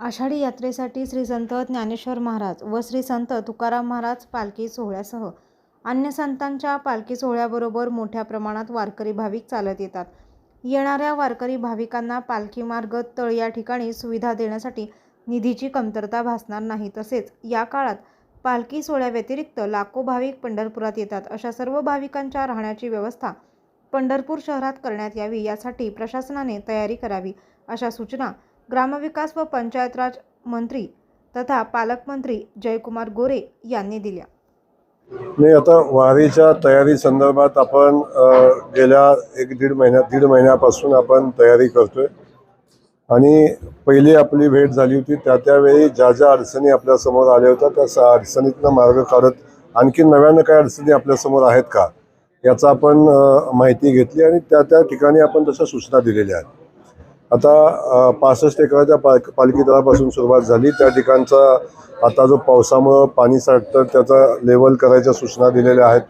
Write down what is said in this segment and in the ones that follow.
आषाढी यात्रेसाठी श्री संत ज्ञानेश्वर महाराज व श्री संत तुकाराम महाराज पालखी सोहळ्यासह अन्य संतांच्या पालखी सोहळ्याबरोबर मोठ्या प्रमाणात वारकरी भाविक चालत येतात. येणाऱ्या वारकरी भाविकांना पालखी मार्ग तळ या ठिकाणी सुविधा देण्यासाठी निधीची कमतरता भासणार नाही. तसेच या काळात पालखी सोहळ्याव्यतिरिक्त लाखो भाविक पंढरपुरात येतात. अशा सर्व भाविकांच्या राहण्याची व्यवस्था पंढरपूर शहरात करण्यात यावी यासाठी प्रशासनाने तयारी करावी अशा सूचना ग्रामविकास व पंचायत राज मंत्री तथा पालकमंत्री जयकुमार गोरे यांनी दिल्या. नाही आता वारीच्या तयारी संदर्भात आपण गेल्या एक दीड महिन्या दीड महिन्यापासून आपण तयारी करतोय. आणि पहिली आपली भेट झाली होती त्या त्यावेळी ज्या ज्या अडचणी आपल्यासमोर आल्या होत्या त्या अडचणीतनं मार्ग काढत आणखी नव्यानं काय अडचणी आपल्यासमोर आहेत का याचा आपण माहिती घेतली आणि त्या त्या ठिकाणी आपण तशा सूचना दिलेल्या आहेत. आता पासष्ट एकराच्या पाल पालखी तळापासून सुरुवात झाली. त्या ठिकाणचा आता जो पावसामुळं पाणी साठतं त्याचा लेवल करायच्या सूचना दिलेल्या आहेत.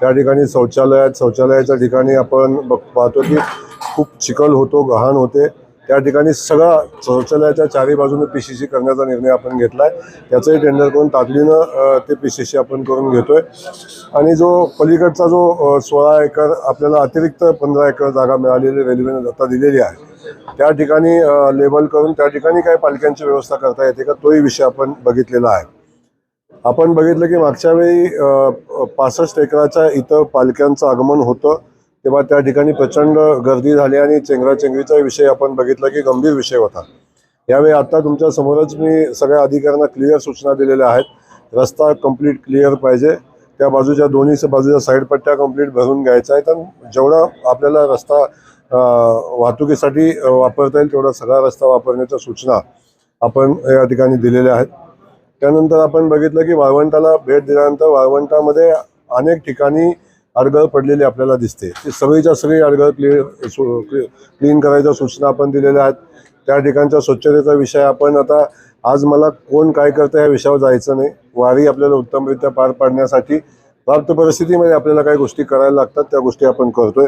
त्या ठिकाणी शौचालयात शौचालयाच्या ठिकाणी आपण बघ पाहतो की खूप चिखल होतो गहाण होते. त्या ठिकाणी सगळा शौचालयाच्या चारी बाजूने पी सी सी करण्याचा निर्णय आपण घेतला आहे त्याचंही टेंडर करून तातडीनं ते पी सी सी आपण करून घेतोय. आणि जो पलीकडचा जो सोळा एकर आपल्याला अतिरिक्त पंधरा एकर जागा मिळालेली रेल्वेने आता दिलेली आहे. त्या ठिकाणी लेबल करून त्या ठिकाणी काय पालख्यांची व्यवस्था करता येते का? तोही विषय आपण बघितलेला आहे. आपण बघितलं की मागच्या वेळी पासष्ट एकराच्या इथं पालख्यांचं आगमन होतं. तेव्हा त्या ठिकाणी प्रचंड गर्दी झाली आणि चेंगराचेंगरीचा विषय आपण बघितला की गंभीर विषय होता. यावेळी आता तुमच्या समोरच मी सगळ्या अधिकाऱ्यांना क्लिअर सूचना दिलेल्या आहेत. रस्ता कंप्लीट क्लिअर पाहिजे. त्या बाजूच्या दोन्ही बाजूच्या साईड पट्ट्या कंप्लीट भरून घ्यायचा आहे. तर जेवढा आपल्याला रस्ता वाहतुकीसाठी वापरता येईल तेवढा सगळा रस्ता वापरण्याच्या सूचना आपण या ठिकाणी दिलेल्या आहेत. त्यानंतर आपण बघितलं की वाळवंटाला भेट दिल्यानंतर वाळवंटामध्ये अनेक ठिकाणी अडगळ पडलेली आपल्याला दिसते. ती सगळीच्या सगळी अडगळ क्लिअर क्लीन करायच्या सूचना आपण दिलेल्या आहेत. त्या ठिकाणच्या स्वच्छतेचा विषय आपण आता आज मला कोण काय करतं या विषयावर जायचं नाही. वारी आपल्याला उत्तमरित्या पार पाडण्यासाठी प्राप्त परिस्थितीमध्ये आपल्याला काही गोष्टी करायला लागतात त्या गोष्टी आपण करतोय.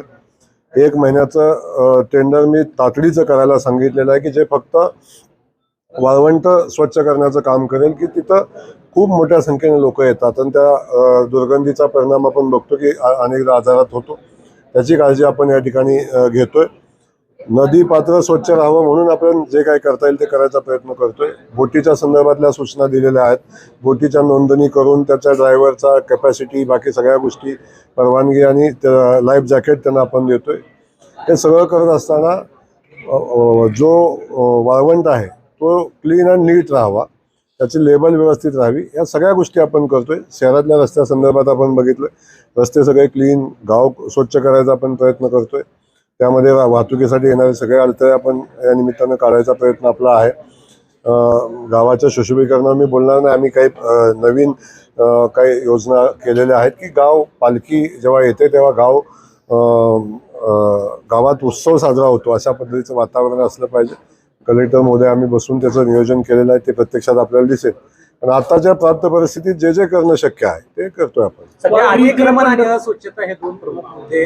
एक महिन्याचं टेंडर मी तातडीचं करायला सांगितलेलं आहे की जे फक्त वाळवंट स्वच्छ करण्याचं काम करेल की तिथं खूप मोठ्या संख्येने लोक येतात. आणि त्या दुर्गंधीचा परिणाम आपण बघतो की अनेकदा आजारात होतो. त्याची काळजी आपण या ठिकाणी घेतोय. नदी पात्र स्वच्छ राहावं म्हणून आपण जे काय करता येईल ते करायचा प्रयत्न करतोय. बोटीच्या संदर्भातल्या सूचना दिलेल्या आहेत. बोटीच्या नोंदणी करून त्याच्या ड्रायव्हरचा कॅपॅसिटी बाकी सगळ्या गोष्टी परवानगी आणि लाईफ जॅकेट त्यांना आपण देतोय. हे सगळं करत असताना जो वाळवंट आहे तो क्लीन अँड नीट राहावा. त्याची लेबल व्यवस्थित राहावी. या सगळ्या गोष्टी आपण करतोय. शहरातल्या रस्त्या संदर्भात आपण बघितलं रस्ते सगळे क्लीन गाव स्वच्छ करायचा आपण प्रयत्न करतोय. त्यामध्ये वा- वाहतुकीसाठी येणारे सगळे अडथळे आपण या निमित्तानं काढायचा प्रयत्न आपला आहे. गावाच्या सुशोभीकरणावर मी बोलणार नाही. आम्ही काही नवीन काही योजना केलेल्या आहेत की गाव पालखी जेव्हा येते तेव्हा गाव गावात उत्सव साजरा होतो. अशा पद्धतीचं वातावरण असलं पाहिजे. कलेक्टर महोदय आम्ही बसून त्याचं नियोजन केलेलं आहे ते प्रत्यक्षात आपल्याला दिसेल. पण आताच्या प्राप्त परिस्थितीत जे जे करणं शक्य आहे ते करतोय आपण. आणि अस्वच्छता हे दोन प्रमुख मुद्दे